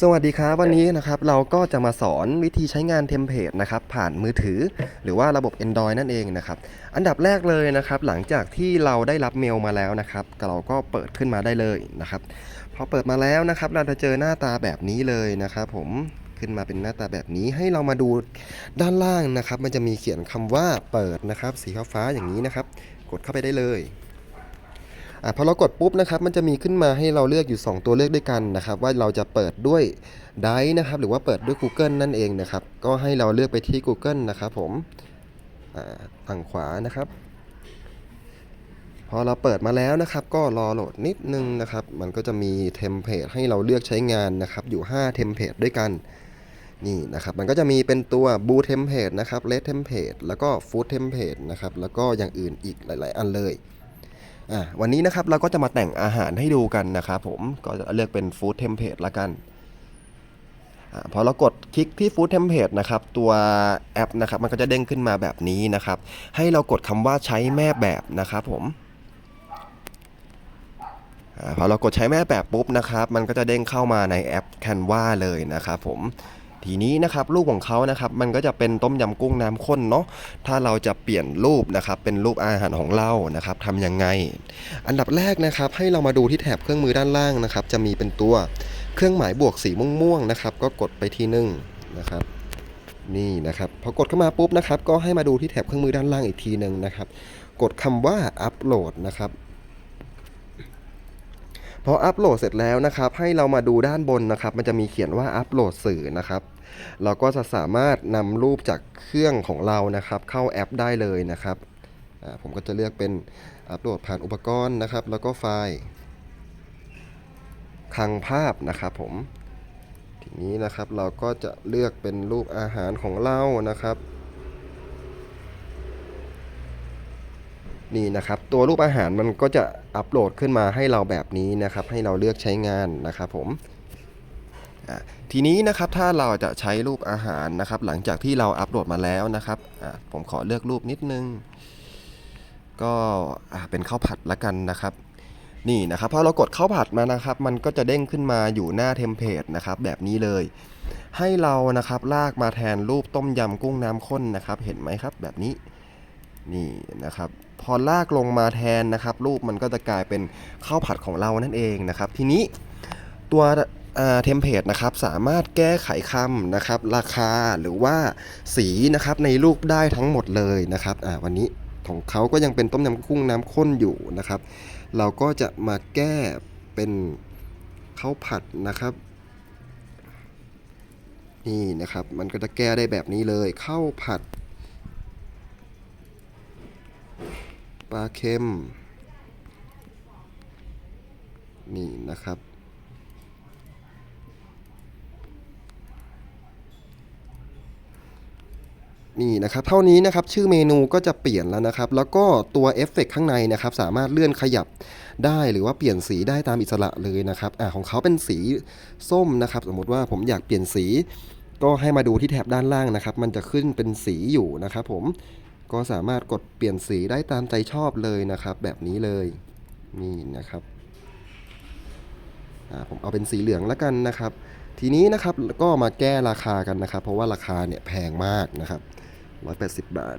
สวัสดีครับวันนี้นะครับเราก็จะมาสอนวิธีใช้งานเทมเพลตนะครับผ่านมือถือ หรือว่าระบบ Android นั่นเองนะครับอันดับแรกเลยนะครับหลังจากที่เราได้รับเมลมาแล้วนะครับเราก็เปิดขึ้นมาได้เลยนะครับพอเปิดมาแล้วนะครับเราจะเจอหน้าตาแบบนี้เลยนะครับผมขึ้นมาเป็นหน้าตาแบบนี้ให้เรามาดูด้านล่างนะครับ มันจะมีเขียนคำว่าเปิดนะครับสีฟ้าๆอย่างนี้นะครับ กดเข้าไปได้เลย อะพอเรากดปุ๊บนะครับมันจะมีขึ้นมาให้เราเลือกอยู่ 2 ตัวเลือกด้วยกันนะครับ ว่าเราจะเปิดด้วยไดนะครับ หรือว่าเปิดด้วย Google นั่นเองนะครับ ก็ให้เราเลือกไปที่ Google นะครับผมอ่าฝั่งขวานะครับ พอเราเปิดมาแล้วนะครับ ก็รอโหลดนิดนึงนะครับ มันก็จะมีเทมเพลตให้เราเลือกใช้งานนะครับ อยู่5เทมเพลตด้วยกันนี่นะครับมันก็จะมีเป็นตัวบูเทมเพลตนะครับเลดเทมเพลตแล้วก็ฟู้ดเทมเพลตนะครับ แล้วก็อย่างอื่นอีกหลาย ๆ อันเลย อะวันนี้นะครับเราก็จะมาแต่งอาหารให้ดูกันนะครับผมก็จะเลือกเป็นฟู้ดเทมเพลตละกันอพอเรากดคลิกที่ฟู้ดเทมเพลตนะครับ ตัวแอปนะครับ มันก็จะเด้งขึ้นมาแบบนี้นะครับ ให้เรากดคำว่าใช้แม่แบบนะครับผมอพอเรากดใช้แม่แบบปุ๊บนะครับ มันก็จะเด้งเข้ามาในแอป Canva เลยนะครับผม ทีนี้นะครับรูปของเขานะครับมันก็จะเป็นต้มยำกุ้งน้ำข้นเนาะถ้าเราจะเปลี่ยนรูปนะครับเป็นรูปอาหารของเรานะครับทำยังไง อันดับแรกนะครับให้เรามาดูที่แถบเครื่องมือด้านล่างนะครับจะมีเป็นตัวเครื่องหมายบวกสีม่วงๆนะครับก็กดไปที่หนึ่งนะครับนี่นะครับพอกดเข้ามาปุ๊บนะครับก็ให้มาดูที่แถบเครื่องมือด้านล่างอีกทีหนึ่งนะครับ กดคำว่าอัปโหลดนะครับ พออัปโหลดเสร็จแล้วนะครับ ให้เรามาดูด้านบนนะครับ มันจะมีเขียนว่าอัปโหลดสื่อนะครับ เราก็จะสามารถนำรูปจากเครื่องของเรานะครับ เข้าแอปได้เลยนะครับ ผมก็จะเลือกเป็นอัปโหลดผ่านอุปกรณ์นะครับ แล้วก็ไฟล์คลังภาพนะครับผมทีนี้นะครับเราก็จะเลือกเป็นรูปอาหารของเรานะครับ นี่นะครับตัวรูปอาหารมันก็จะอัปโหลดขึ้นมาให้เราแบบนี้นะครับ ให้เราเลือกใช้งานนะครับผมทีนี้นะครับถ้าเราจะใช้รูปอาหารนะครับ หลังจากที่เราอัปโหลดมาแล้วนะครับผมขอเลือกรูปนิดนึง ก็เป็นข้าวผัดละกันนะครับนี่นะครับพอเรากดข้าวผัดมานะครับ มันก็จะเด้งขึ้นมาอยู่หน้าเทมเพลตนะครับแบบนี้เลย ให้เรานะครับลากมาแทนรูปต้มยำกุ้งน้ำข้นนะครับ เห็นไหมครับแบบนี้นี่นะครับ พอลากลงมาแทนนะครับ รูปมันก็จะกลายเป็นข้าวผัดของเรานั่นเองนะครับ ทีนี้ตัวเทมเพลตนะครับสามารถแก้ไขคำนะครับ ราคาหรือว่าสีนะครับในรูปได้ทั้งหมดเลยนะครับวันนี้ของเขาก็ยังเป็นต้มยำกุ้งน้ำข้นอยู่นะครับ เราก็จะมาแก้เป็นข้าวผัดนะครับนี่นะครับ มันก็จะแก้ได้แบบนี้เลยข้าวผัด ปลาเค็ม นี่นะครับ นี่นะครับ เท่านี้นะครับชื่อเมนูก็จะเปลี่ยนแล้วนะครับ แล้วก็ตัวเอฟเฟกต์ข้างในนะครับ สามารถเลื่อนขยับได้หรือว่าเปลี่ยนสีได้ตามอิสระเลยนะครับอ่าของเขาเป็นสีส้มนะครับ สมมุติว่าผมอยากเปลี่ยนสีก็ให้มาดูที่แถบด้านล่างนะครับ มันจะขึ้นเป็นสีอยู่นะครับผม ก็สามารถกดเปลี่ยนสีได้ตามใจชอบเลยนะครับ แบบนี้เลยนี่นะครับผมเอาเป็นสีเหลืองแล้วกันนะครับ ทีนี้นะครับก็มาแก้ราคากันนะครับ เพราะว่าราคาเนี่ยแพงมากนะครับ 180 บาท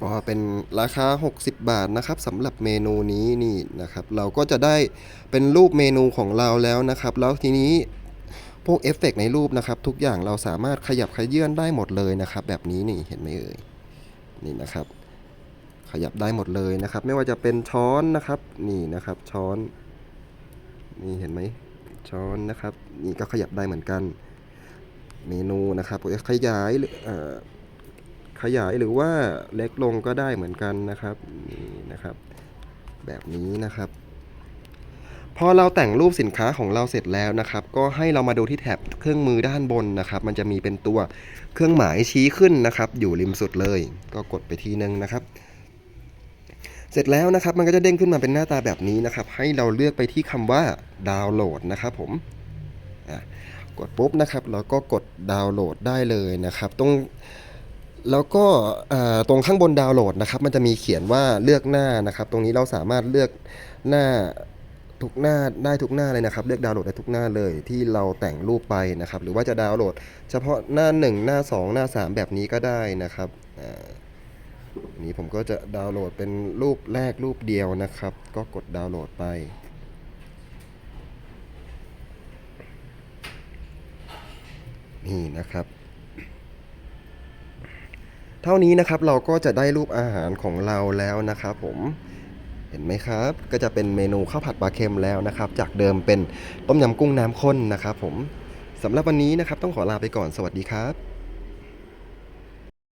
ก็เป็นราคา 60 บาทนะครับสำหรับเมนูนี้นี่นะครับ เราก็จะได้เป็นรูปเมนูของเราแล้วนะครับ แล้วทีนี้ พวกเอฟเฟกต์ในรูปนะครับทุกอย่างเราสามารถขยับขยื่นได้หมดเลยนะครับ แบบนี้นี่เห็นไหมเอ่ยนี่นะครับ ขยับได้หมดเลยนะครับ ไม่ว่าจะเป็นช้อนนะครับ นี่นะครับช้อน นี่เห็นไหมช้อนนะครับ นี่ก็ขยับได้เหมือนกัน เมนูนะครับขยายหรือขยายหรือว่าเล็กลงก็ได้เหมือนกันนะครับนี่นะครับ แบบนี้นะครับ พอเราแต่งรูปสินค้าของเราเสร็จแล้วนะครับ ก็ให้เรามาดูที่แถบเครื่องมือด้านบนนะครับ มันจะมีเป็นตัวเครื่องหมายชี้ขึ้นนะครับ อยู่ริมสุดเลย ก็กดไปทีนึงนะครับ เสร็จแล้วนะครับ มันก็จะเด้งขึ้นมาเป็นหน้าตาแบบนี้นะครับ ให้เราเลือกไปที่คำว่าดาวน์โหลดนะครับผมกดปุ๊บนะครับแล้วก็กดดาวน์โหลดได้เลยนะครับ ตรงแล้วก็ตรงข้างบนดาวน์โหลดนะครับ มันจะมีเขียนว่าเลือกหน้านะครับ ตรงนี้เราสามารถเลือกหน้า ทุกหน้าได้ทุกหน้าเลยนะครับ เลือกดาวน์โหลดได้ทุกหน้าเลยที่เราแต่งรูปไปนะครับ หรือว่าจะดาวน์โหลด เฉพาะหน้า 1 หน้า 2 หน้า 3 แบบนี้ก็ได้นะครับอันนี้ผมก็จะดาวน์โหลดเป็นรูปแรกรูปเดียวนะครับ ก็กดดาวน์โหลดไปนี่นะครับ เท่านี้นะครับเราก็จะได้รูปอาหารของเราแล้วนะครับผม เห็นไหมครับ ก็จะเป็นเมนูข้าวผัดปลาเค็มแล้วนะครับ จากเดิมเป็นต้มยำกุ้งน้ำข้นนะครับผมสำหรับวันนี้นะครับต้องขอลาไปก่อนสวัสดีครับ